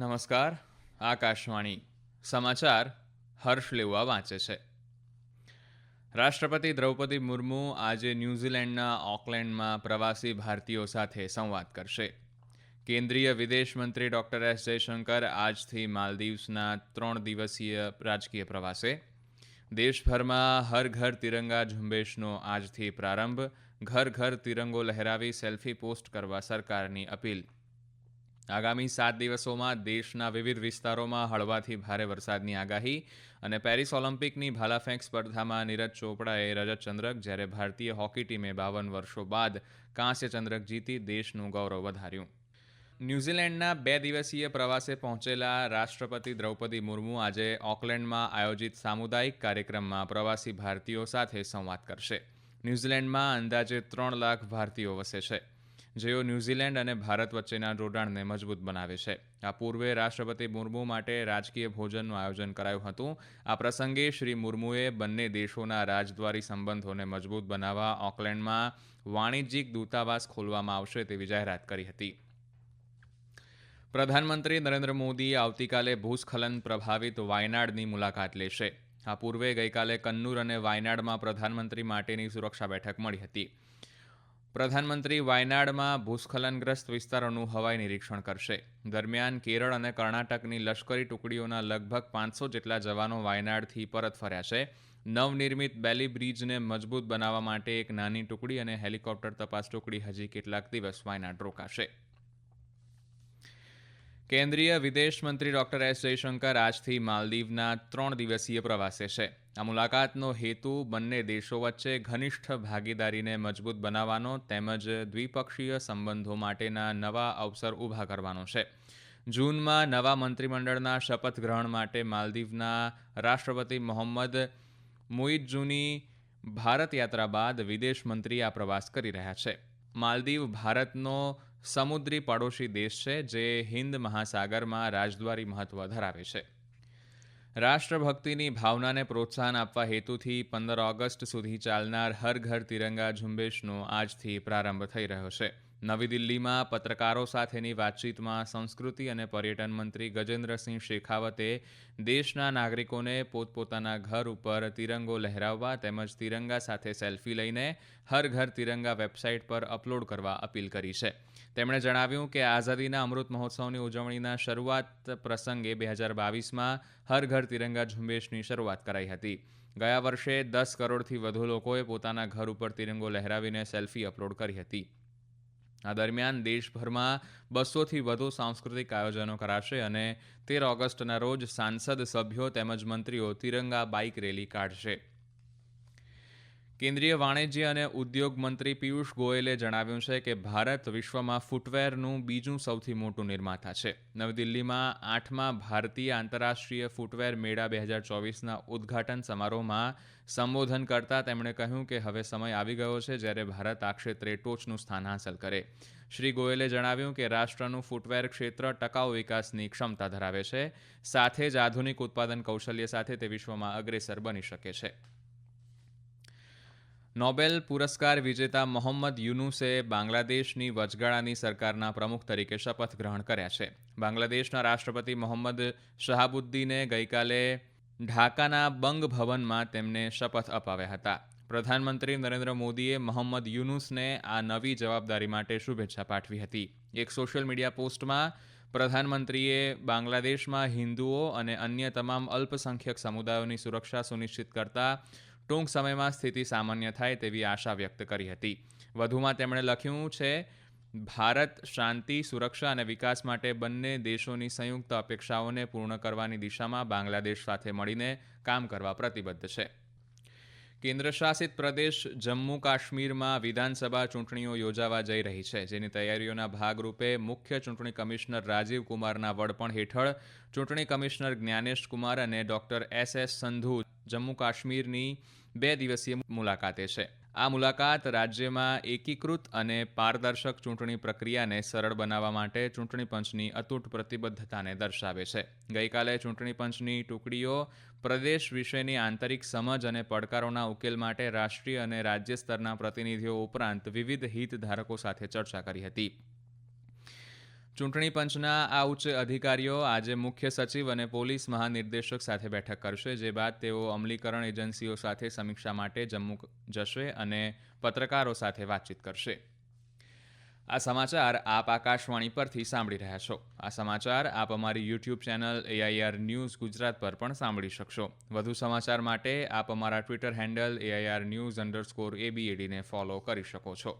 નમસ્કાર. આકાશવાણી સમાચાર હર્ષ લેવા વાંચે છે. રાષ્ટ્રપતિ દ્રૌપદી મુર્મુ આજે ન્યૂઝીલેન્ડના ઓકલેન્ડમાં પ્રવાસી ભારતીયો સાથે સંવાદ કરશે. કેન્દ્રીય વિદેશ મંત્રી ડોક્ટર એસ જયશંકર આજથી માલદીવ્સના ત્રણ દિવસીય રાજકીય પ્રવાસે. દેશભરમાં હર ઘર તિરંગા ઝુંબેશનો આજથી પ્રારંભ. ઘર ઘર તિરંગો લહેરાવી સેલ્ફી પોસ્ટ કરવા સરકારની અપીલ. આગામી સાત દિવસોમાં દેશના વિવિધ વિસ્તારોમાં હળવાથી ભારે વરસાદની આગાહી અને પેરિસ ઓલિમ્પિકની ભાલાફેંક સ્પર્ધામાં નીરજ ચોપડાએ રજત ચંદ્રક જ્યારે ભારતીય હોકી ટીમે બાવન વર્ષો બાદ કાંસ્ય ચંદ્રક જીતી દેશનું ગૌરવ વધાર્યું. ન્યૂઝીલેન્ડના બે દિવસીય પ્રવાસે પહોંચેલા રાષ્ટ્રપતિ દ્રૌપદી મુર્મુ આજે ઓકલેન્ડમાં આયોજિત સામુદાયિક કાર્યક્રમમાં પ્રવાસી ભારતીયો સાથે સંવાદ કરશે. ન્યૂઝીલેન્ડમાં અંદાજે ત્રણ લાખ ભારતીયો વસે છે. જેઓ ન્યૂઝીલેન્ડ અને ભારત વચ્ચેના જોડાણને મજબૂત બનાવે છે. આ પૂર્વે રાષ્ટ્રપતિ મુર્મુ માટે રાજકીય ભોજનનું આયોજન કરાયું હતું. આ પ્રસંગે શ્રી મુર્મુએ બંને દેશોના રાજદ્વારી સંબંધોને મજબૂત બનાવવા, ઓકલેન્ડમાં વાણિજ્યિક દૂતાવાસ ખોલવામાં આવશે તેવી જાહેરાત કરી હતી. પ્રધાનમંત્રી નરેન્દ્ર મોદી આવતીકાલે ભૂસ્ખલન પ્રભાવિત વાયનાડની મુલાકાત લેશે. આ પૂર્વે ગઈકાલે કન્નૂર અને વાયનાડમાં પ્રધાનમંત્રી માટેની સુરક્ષા બેઠક મળી હતી. પ્રધાનમંત્રી વાયનાડમાં ભૂસ્ખલનગ્રસ્ત વિસ્તારોનું હવાઈ નિરીક્ષણ કરશે. દરમિયાન કેરળ અને કર્ણાટકની લશ્કરી ટુકડીઓના લગભગ પાંચસો જેટલા જવાનો વાયનાડથી પરત ફર્યા છે. નવનિર્મિત બેલી બ્રિજને મજબૂત બનાવવા માટે એક નાની ટુકડી અને હેલિકોપ્ટર તપાસ ટુકડી હજી કેટલાક દિવસ વાયનાડ રોકાશે. કેન્દ્રીય વિદેશ મંત્રી ડોક્ટર એસ જયશંકર આજથી માલદીવના ત્રણ દિવસીય પ્રવાસે છે. આ મુલાકાતનો હેતુ બંને દેશો વચ્ચે ઘનિષ્ઠ ભાગીદારીને મજબૂત બનાવવાનો તેમજ દ્વિપક્ષીય સંબંધો માટેના નવા અવસર ઊભા કરવાનો છે. જૂનમાં નવા મંત્રીમંડળના શપથ ગ્રહણ માટે માલદીવના રાષ્ટ્રપતિ મોહમ્મદ મુઇજ્જુની ભારત યાત્રા બાદ વિદેશ મંત્રી આ પ્રવાસ કરી રહ્યા છે. માલદીવ ભારતનો સમુદ્રી પડોશી દેશ છે જે હિન્દ મહાસાગરમાં રાજદ્વારી મહત્વ ધરાવે છે. રાષ્ટ્રભક્તિની ભાવનાને પ્રોત્સાહન આપવા હેતુથી પંદર ઓગસ્ટ સુધી ચાલનાર હર ઘર તિરંગા ઝુંબેશનો આજથી પ્રારંભ થઈ રહ્યો છે. નવી દિલ્હીમાં પત્રકારો સાથેની વાતચીતમાં સંસ્કૃતિ અને પર્યટન મંત્રી ગજેન્દ્રસિંહ શેખાવતે દેશના નાગરિકોને પોતપોતાના ઘર ઉપર તિરંગો લહેરાવવા તેમજ તિરંગા સાથે સેલ્ફી લઈને હર ઘર તિરંગા વેબસાઇટ પર અપલોડ કરવા અપીલ કરી છે. તેમણે જણાવ્યું કે આઝાદીના અમૃત મહોત્સવની ઉજવણીના શરૂઆત પ્રસંગે બે હજાર બાવીસમાં હર ઘર તિરંગા ઝુંબેશની શરૂઆત કરાઈ હતી. ગયા વર્ષે દસ કરોડથી વધુ લોકોએ પોતાના ઘર ઉપર તિરંગો લહેરાવીને સેલ્ફી અપલોડ કરી હતી. આ દરમિયાન દેશભરમાં બસોથી વધુ સાંસ્કૃતિક આયોજનો કરાશે અને તેર ઓગસ્ટના રોજ સાંસદ સભ્યો તેમજ મંત્રીઓ તિરંગા બાઇક રેલી કાઢશે. કેન્દ્રીય વાણિજ્ય અને ઉદ્યોગ મંત્રી પિયુષ ગોયલે જણાવ્યું છે કે ભારત વિશ્વમાં ફૂટવેરનું બીજું સૌથી મોટું નિર્માતા છે. નવી દિલ્હીમાં આઠમા ભારતીય આંતરરાષ્ટ્રીય ફૂટવેર મેળા બે હજાર ચોવીસના ઉદ્ઘાટન સમારોહમાં સંબોધન કરતાં તેમણે કહ્યું કે હવે સમય આવી ગયો છે જ્યારે ભારત આ ક્ષેત્રે ટોચનું સ્થાન હાંસલ કરે. શ્રી ગોયલે જણાવ્યું કે રાષ્ટ્રનું ફૂટવેર ક્ષેત્ર ટકાઉ વિકાસની ક્ષમતા ધરાવે છે, સાથે જ આધુનિક ઉત્પાદન કૌશલ્ય સાથે તે વિશ્વમાં અગ્રેસર બની શકે છે. નોબેલ પુરસ્કાર વિજેતા મોહમ્મદ યુનુસે બાંગ્લાદેશની વચગાળાની સરકારના પ્રમુખ તરીકે શપથ ગ્રહણ કર્યા છે. બાંગ્લાદેશના રાષ્ટ્રપતિ મોહમ્મદ શહાબુદ્દીને ગઈકાલે ઢાકાના બંગ ભવનમાં તેમને શપથ અપાવ્યા હતા. પ્રધાનમંત્રી નરેન્દ્ર મોદીએ મોહમ્મદ યુનુસને આ નવી જવાબદારી માટે શુભેચ્છા પાઠવી હતી. એક સોશિયલ મીડિયા પોસ્ટમાં પ્રધાનમંત્રીએ બાંગ્લાદેશમાં હિન્દુઓ અને અન્ય તમામ અલ્પસંખ્યક સમુદાયોની સુરક્ષા સુનિશ્ચિત કરતા ટૂંક સમયમાં સ્થિતિ સામાન્ય થાય તેવી આશા વ્યક્ત કરી હતી. વધુમાં તેમણે લખ્યું છે, ભારત શાંતિ, સુરક્ષા અને વિકાસ માટે બંને દેશોની સંયુક્ત અપેક્ષાઓને પૂર્ણ કરવાની દિશામાં બાંગ્લાદેશ સાથે મળીને કામ કરવા પ્રતિબદ્ધ છે. કેન્દ્રશાસિત પ્રદેશ જમ્મુ કાશ્મીરમાં વિધાનસભા ચૂંટણીઓ યોજાવા જઈ રહી છે, જેની તૈયારીઓના ભાગરૂપે મુખ્ય ચૂંટણી કમિશનર રાજીવ કુમારના વડપણ હેઠળ ચૂંટણી કમિશનર જ્ઞાનેશ કુમાર અને doctor S S Sandhu Jammu કાશ્મીરની બે દિવસીય મુલાકાતે છે. આ મુલાકાત રાજ્યમાં એકીકૃત અને પારદર્શક ચૂંટણી પ્રક્રિયાને સરળ બનાવવા માટે ચૂંટણી પંચની અતૂટ પ્રતિબદ્ધતાને દર્શાવે છે. ગઈકાલે ચૂંટણી પંચની ટુકડીઓ પ્રદેશ વિશેની આંતરિક સમજ અને પડકારોના ઉકેલ માટે રાષ્ટ્રીય અને રાજ્ય સ્તરના પ્રતિનિધિઓ ઉપરાંત વિવિધ હિતધારકો સાથે ચર્ચા કરી હતી. ચૂંટણી પંચના આ ઉચ્ચ અધિકારીઓ આજે મુખ્ય સચિવ અને પોલીસ મહાનિર્દેશક સાથે બેઠક કરશે, જે બાદ તેઓ અમલીકરણ એજન્સીઓ સાથે સમીક્ષા માટે જમ્મુ જશે અને પત્રકારો સાથે વાતચીત કરશે. આ સમાચાર આપ આકાશવાણી પરથી સાંભળી રહ્યા છો. આ સમાચાર આપ અમારી YouTube channel AIR news Gujarat પર પણ સાંભળી શકશો. વધુ સમાચાર માટે આપ અમારા Twitter handle AIR news underscore એબીએડીને follow કરી શકો છો.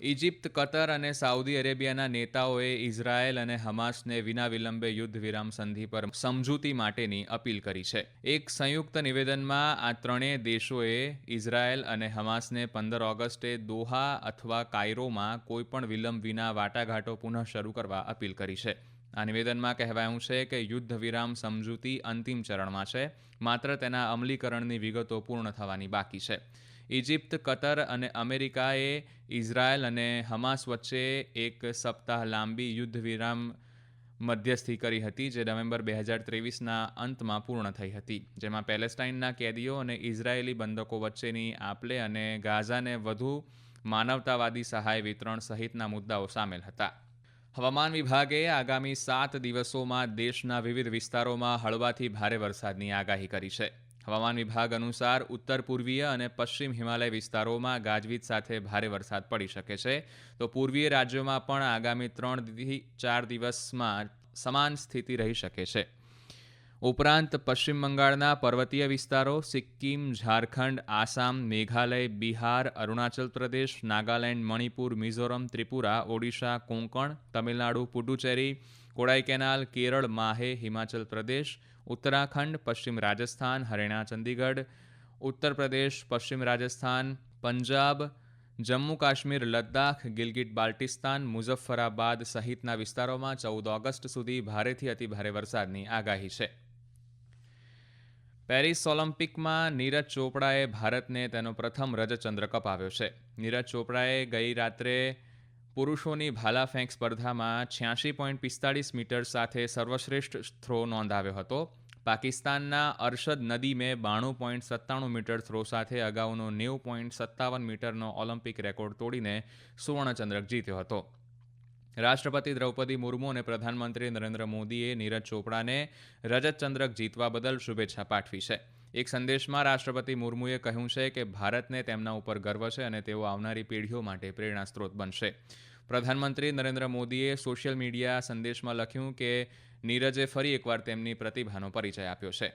ઇજિપ્ત કતર અને સાઉદી અરેબિયાના નેતાઓએ ઇઝરાયેલ અને હમાસને વિના વિલંબે યુદ્ધ વિરામ સંધિ પર સમજૂતી માટેની અપીલ કરી છે. એક સંયુક્ત નિવેદનમાં આ ત્રણેય દેશોએ ઇઝરાયેલ અને હમાસને પંદર ઓગસ્ટે દોહા અથવા કાયરોમાં કોઈપણ વિલંબ વિના વાટાઘાટો પુનઃ શરૂ કરવા અપીલ કરી છે. આ નિવેદનમાં કહેવાયું છે કે યુદ્ધ વિરામ સમજૂતી અંતિમ ચરણમાં છે, માત્ર તેના અમલીકરણની વિગતો પૂર્ણ થવાની બાકી છે. ઇજિપ્ત કતર અને અમેરિકાએ ઇઝરાયલ અને હમાસ વચ્ચે એક સપ્તાહ લાંબી યુદ્ધ વિરામ મધ્યસ્થી કરી હતી, જે નવેમ્બર બે હજાર ત્રેવીસના અંતમાં પૂર્ણ થઈ હતી. જેમાં પેલેસ્ટાઇનના કેદીઓ અને ઇઝરાયેલી બંધકો વચ્ચેની આપલે અને ગાઝાને વધુ માનવતાવાદી સહાય વિતરણ સહિતના મુદ્દાઓ સામેલ હતા. હવામાન વિભાગે આગામી સાત દિવસોમાં દેશના વિવિધ વિસ્તારોમાં હળવાથી ભારે વરસાદની આગાહી કરી છે. હવામાન વિભાગ અનુસાર ઉત્તર પૂર્વીય અને પશ્ચિમ હિમાલય વિસ્તારોમાં ગાજવીજ સાથે ભારે વરસાદ પડી શકે છે. તો પૂર્વીય રાજ્યોમાં પણ આગામી ત્રણથી ચાર દિવસમાં સમાન સ્થિતિ રહી શકે છે. ઉપરાંત પશ્ચિમ બંગાળના પર્વતીય વિસ્તારો સિક્કિમ, ઝારખંડ, આસામ, મેઘાલય, બિહાર, અરુણાચલ પ્રદેશ, નાગાલેન્ડ, મણિપુર, મિઝોરમ, ત્રિપુરા, ઓડિશા, કોંકણ, તમિલનાડુ, પુડુચેરી કોડાઈકેનાલ કેરળ, માહે, હિમાચલ પ્રદેશ, ઉત્તરાખંડ, પશ્ચિમ રાજસ્થાન, હરિયાણા, ચંદીગઢ, ઉત્તર પ્રદેશ, પશ્ચિમ રાજસ્થાન, પંજાબ, જમ્મુ કાશ્મીર, લદ્દાખ, ગિલગિટ, બાલ્ટિસ્તાન, મુઝફ્ફરાબાદ સહિતના વિસ્તારોમાં ચૌદ ઓગસ્ટ સુધી ભારેથી અતિભારે વરસાદની આગાહી છે. પેરિસ ઓલિમ્પિકમાં નીરજ ચોપડાએ ભારતને તેનો પ્રથમ રજતચંદ્રક અપાવ્યો છે. નીરજ ચોપડાએ ગઈ રાત્રે પુરુષોની ભાલા ફેંક સ્પર્ધામાં છ્યાસી પોઈન્ટ પિસ્તાળીસ મીટર સાથે સર્વશ્રેષ્ઠ થ્રો નોંધાવ્યો હતો. પાકિસ્તાનના અરશદ નદીમે બાણું પોઈન્ટ સત્તાણું મીટર થ્રો સાથે અગાઉનો નેવું પોઈન્ટ સત્તાવન મીટરનો ઓલિમ્પિક રેકોર્ડ તોડીને સુવર્ણચંદ્રક જીત્યો હતો. રાષ્ટ્રપતિ દ્રૌપદી મુર્મુ અને પ્રધાનમંત્રી નરેન્દ્ર મોદીએ નીરજ ચોપડાને રજતચંદ્રક જીતવા બદલ શુભેચ્છા પાઠવી છે. એક સંદેશમાં રાષ્ટ્રપતિ મુર્મુએ કહ્યું છે કે ભારતને તેમના ઉપર ગર્વ છે અને તેઓ આવનારી પેઢીઓ માટે પ્રેરણા સ્ત્રોત બનશે. પ્રધાનમંત્રી નરેન્દ્ર મોદીએ સોશિયલ મીડિયા સંદેશમાં લખ્યું કે નીરજે ફરી એકવાર તેમની પ્રતિભાનો પરિચય આપ્યો છે.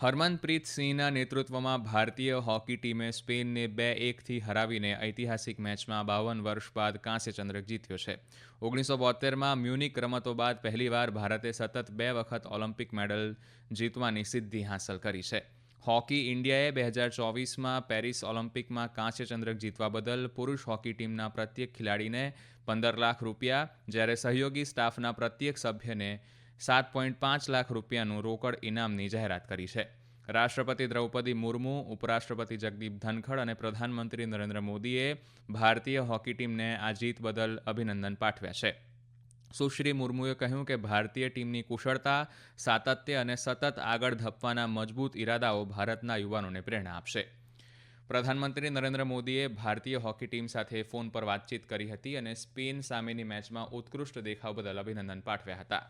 હરમનપ્રીત સિંહના નેતૃત્વમાં ભારતીય હોકી ટીમે સ્પેનને બે એકથી હરાવીને ઐતિહાસિક મેચમાં બાવન વર્ષ બાદ કાંસ્ય ચંદ્રક જીત્યો છે. ઓગણીસો બોતેરમાં મ્યુનિક રમતો બાદ પહેલીવાર ભારતે સતત બે વખત ઓલિમ્પિક મેડલ જીતવાની સિદ્ધિ હાંસલ કરી છે. હોકી ઇન્ડિયાએ બે હજાર ચોવીસમાં પેરિસ ઓલિમ્પિકમાં કાંસ્ય ચંદ્રક જીતવા બદલ પુરુષ હોકી ટીમના પ્રત્યેક ખેલાડીને પંદર લાખ રૂપિયા, જ્યારે સહયોગી સ્ટાફના પ્રત્યેક સભ્યને સાત પોઈન્ટ પાંચ લાખ રૂપિયાનું રોકડ ઇનામની જાહેરાત કરી છે. રાષ્ટ્રપતિ દ્રૌપદી મુર્મુ, ઉપરાષ્ટ્રપતિ જગદીપ ધનખડ અને પ્રધાનમંત્રી નરેન્દ્ર મોદીએ ભારતીય હોકી ટીમને આ જીત બદલ અભિનંદન પાઠવ્યા છે. સુશ્રી મુર્મુએ કહ્યું કે ભારતીય ટીમની કુશળતા, સાતત્ય અને સતત આગળ ધપવાના મજબૂત ઇરાદાઓ ભારતના યુવાનોને પ્રેરણા આપશે. પ્રધાનમંત્રી નરેન્દ્ર મોદીએ ભારતીય હોકી ટીમ સાથે ફોન પર વાતચીત કરી હતી અને સ્પેન સામેની મેચમાં ઉત્કૃષ્ટ દેખાવ બદલ અભિનંદન પાઠવ્યા હતા.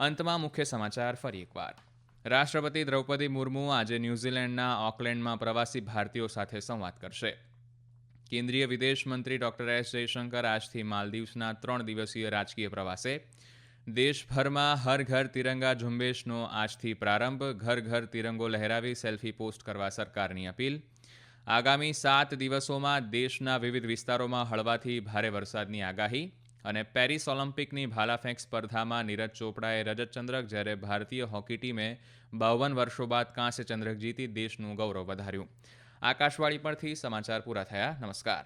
અંતમાં મુખ્ય સમાચાર ફરી એકવાર. રાષ્ટ્રપતિ દ્રૌપદી મુર્મુ આજે ન્યૂઝીલેન્ડના ઓકલેન્ડમાં પ્રવાસી ભારતીયો સાથે સંવાદ કરશે. કેન્દ્રીય વિદેશ મંત્રી ડોક્ટર એસ જયશંકર આજથી માલદીવ્સના ત્રણ દિવસીય રાજકીય પ્રવાસે. દેશભરમાં હર ઘર તિરંગા ઝુંબેશનો આજથી પ્રારંભ, ઘર ઘર તિરંગો લહેરાવી સેલ્ફી પોસ્ટ કરવા સરકારની અપીલ. આગામી સાત દિવસોમાં દેશના વિવિધ વિસ્તારોમાં હળવાથી ભારે વરસાદની આગાહી. અને પેરિસ ઓલિમ્પિકની ભાલાફેંક સ્પર્ધામાં નીરજ ચોપડાએ રજતચંદ્રક જ્યારે ભારતીય હોકી ટીમે બાવન વર્ષો બાદ કાંસ્ય ચંદ્રક જીતી દેશનું ગૌરવ વધાર્યું. આકાશવાણી પરથી સમાચાર પૂરા થયા. નમસ્કાર.